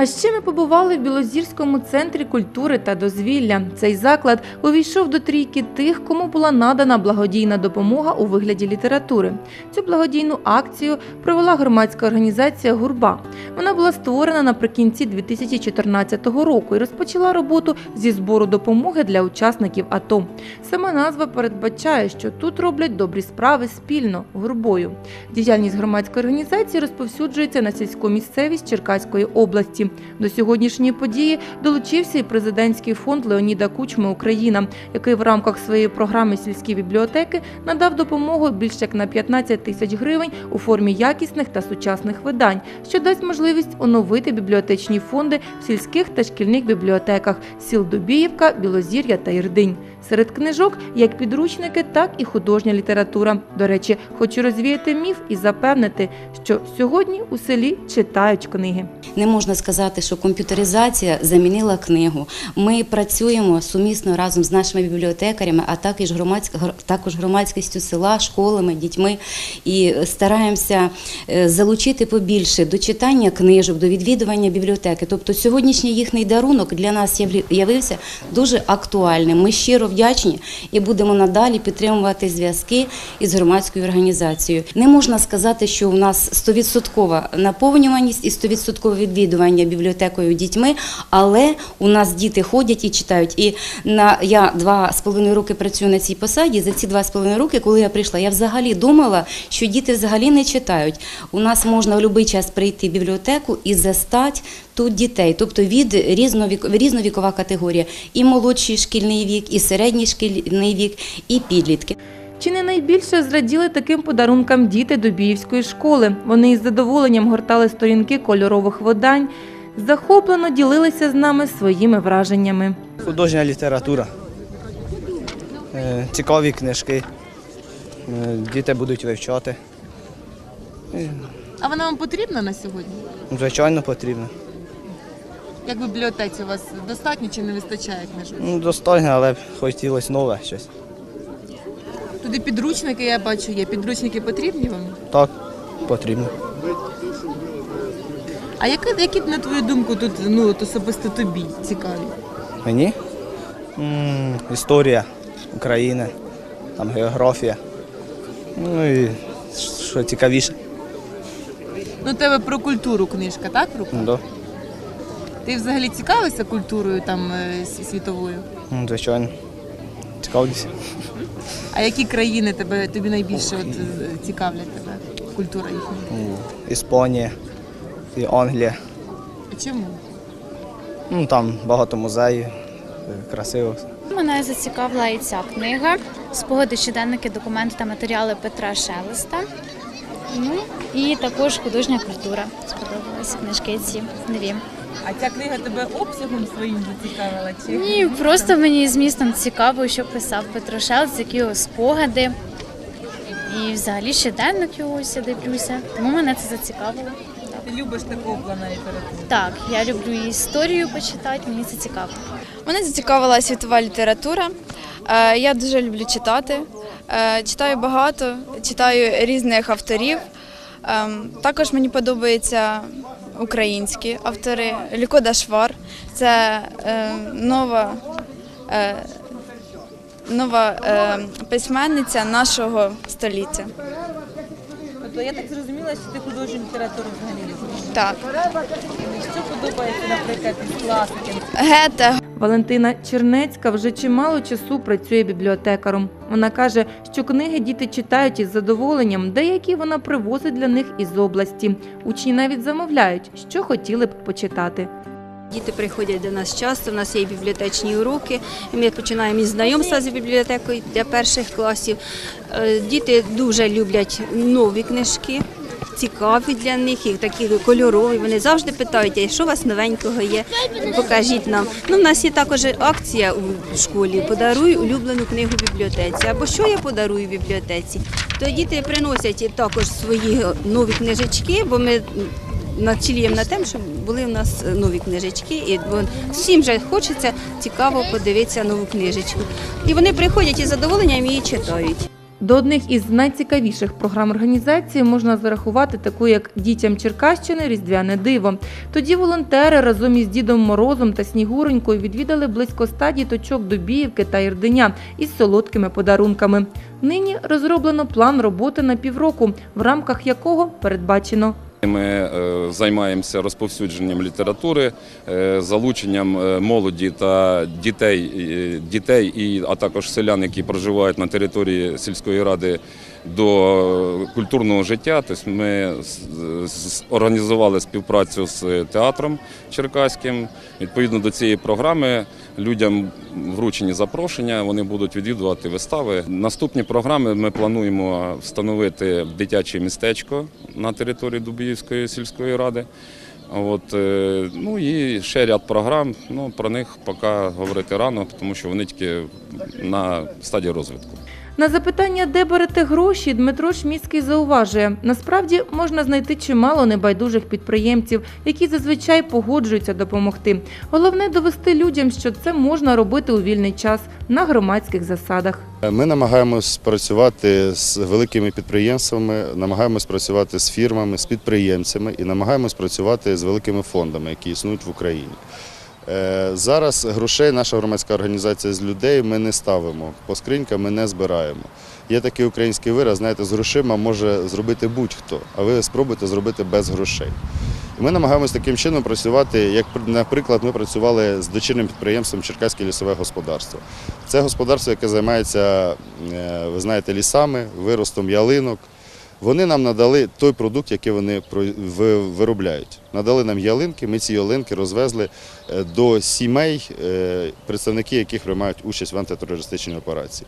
А ще ми побували в Білозірському центрі культури та дозвілля. Цей заклад увійшов до трійки тих, кому була надана благодійна допомога у вигляді літератури. Цю благодійну акцію провела громадська організація Гурба. Вона була створена наприкінці 2014 року і розпочала роботу зі збору допомоги для учасників АТО. Сама назва передбачає, що тут роблять добрі справи спільно гурбою. Діяльність громадської організації розповсюджується на сільську місцевість Черкаської області. До сьогоднішньої події долучився і президентський фонд Леоніда Кучми Україна, який в рамках своєї програми сільські бібліотеки надав допомогу більш як на 15 тисяч гривень у формі якісних та сучасних видань, що дасть можливість оновити бібліотечні фонди в сільських та шкільних бібліотеках сіл Дубіївка, Білозір'я та Ірдинь. Серед книжок як підручники, так і художня література. До речі, хочу розвіяти міф і запевнити, що сьогодні у селі читають книги. Не можна сказати, що комп'ютеризація замінила книгу. Ми працюємо сумісно разом з нашими бібліотекарями, а також також громадськістю села, школами, дітьми і стараємося е, залучити побільше до читання книжок, до відвідування бібліотеки. Тобто сьогоднішній їхній дарунок для нас явився дуже актуальним. Ми щиро вдячні і будемо надалі підтримувати зв'язки із громадською організацією. Не можна сказати, що у нас 100% наповнюваність і 100% відвідування бібліотекою дітьми, але у нас діти ходять і читають. І на я два з половиною роки працюю на цій посаді. За ці два з половиною роки, коли я прийшла, я взагалі думала, що діти взагалі не читають. У нас можна в будь-який час прийти в бібліотеку і застати тут дітей, тобто від різновік, різновікова категорія, і молодший шкільний вік, і середній шкільний вік, і підлітки. Чи не найбільше зраділи таким подарункам діти Дубіївської школи? Вони із задоволенням гортали сторінки кольорових видань, захоплено ділилися з нами своїми враженнями. Художня література. Е, Цікаві книжки. Е, Діти будуть вивчати. А вона вам потрібна на сьогодні? Звичайно, потрібно. Як в бібліотеці у вас достатньо чи не вистачає книжок? Ну, достойно, але б хотілося нове щось. Туди підручники, я бачу, є. Підручники потрібні вам? Так, потрібно. А які, які на твою думку тут ну, от особисто тобі цікаві? Мені? М, Історія України, там географія. Ну і що цікавіше. Ну, у тебе про культуру книжка, так? Ну, да. Ти взагалі цікавишся культурою там е, с- світовою? М, Звичайно. Цікавлюся. А які країни тебе тобі найбільше от, е, цікавлять тебе? Культура їхня? Іспанія і Англія. А чому? Ну, там багато музеїв, е, красиво. Мене зацікавила і ця книга спогади, щоденники, документи та матеріали Петра Шелеста. Ну і також художня культура. Сподобалися книжки ці нові. А ця книга тебе обсягом своїм зацікавила? Чи Ні, просто мені змістом цікаво, що писав Петро Шелест, які його спогади. І взагалі щоденник його ось я дивлюся. Тому мене це зацікавило. ти любиш такого плана літературу? Так, я люблю і історію почитати, мені це цікаво. Мене зацікавила світова література. Е, Я дуже люблю читати. Е, Читаю багато, читаю різних авторів. Ем, Також мені подобаються українські автори. Ліко Дашвар це е, нова, е, нова письменниця нашого століття. Тобто я так зрозуміла, що ти художню літературу взагалі. Так, Що подобається, наприклад, класики? Гете, Валентина Чернецька вже чимало часу працює бібліотекаром. Вона каже, що книги діти читають із задоволенням, деякі вона привозить для них із області. Учні навіть замовляють, що хотіли б почитати. Діти приходять до нас часто, у нас є бібліотечні уроки. Ми починаємо із знайомства з бібліотекою для перших класів. Е, Діти дуже люблять нові книжки, цікаві для них, і такі кольорові. Вони завжди питають, а що у вас новенького є, покажіть нам. Ну, У нас є також акція у школі Подаруй улюблену книгу в бібліотеці. Або що я подарую в бібліотеці. То діти приносять також свої нові книжечки, бо ми націлюємо на те, щоб були у нас нові книжечки, і всім же хочеться цікаво подивитися нову книжечку. І вони приходять із задоволенням її читають. До одних із найцікавіших програм організації можна зарахувати таку, як дітям Черкащини Різдвяне диво. Тоді волонтери разом із Дідом Морозом та Снігуренькою відвідали близько ста діточок Дубіївки та Ірденя із солодкими подарунками. Нині розроблено план роботи на півроку, в рамках якого передбачено Ми е, займаємося розповсюдженням літератури, е, залученням е, молоді та дітей, дітей і, а також селян, які проживають на території сільської ради до культурного життя. Тобто ми організували співпрацю з театром Черкаським. Відповідно до цієї програми людям вручені запрошення, вони будуть відвідувати вистави. Наступні програми ми плануємо встановити дитяче містечко на території Дубіївської сільської ради. От, е, ну і ще ряд програм. Ну, про них поки говорити рано, тому що вони тільки на стадії розвитку. На запитання, де берете гроші, Дмитро Шміцький зауважує, насправді можна знайти чимало небайдужих підприємців, які зазвичай погоджуються допомогти. Головне довести людям, що це можна робити у вільний час на громадських засадах. Ми намагаємось працювати з великими підприємствами, намагаємось працювати з фірмами, з підприємцями і намагаємось працювати з великими фондами, які існують в Україні. Е, Зараз грошей наша громадська організація з людей ми не ставимо, по скринькам ми не збираємо. Є такий український вираз, знаєте, з грошима може зробити будь-хто, а ви спробуйте зробити без грошей. Ми намагаємось таким чином працювати, як, наприклад, ми працювали з дочірним підприємством Черкаське лісове господарство. Це господарство, яке займається, е, ви знаєте, лісами, виростом ялинок. Вони нам надали той продукт, який вони виробляють. Надали нам ялинки, ми ці ялинки розвезли е, до сімей, е, представники яких приймають участь в антитерористичній операції.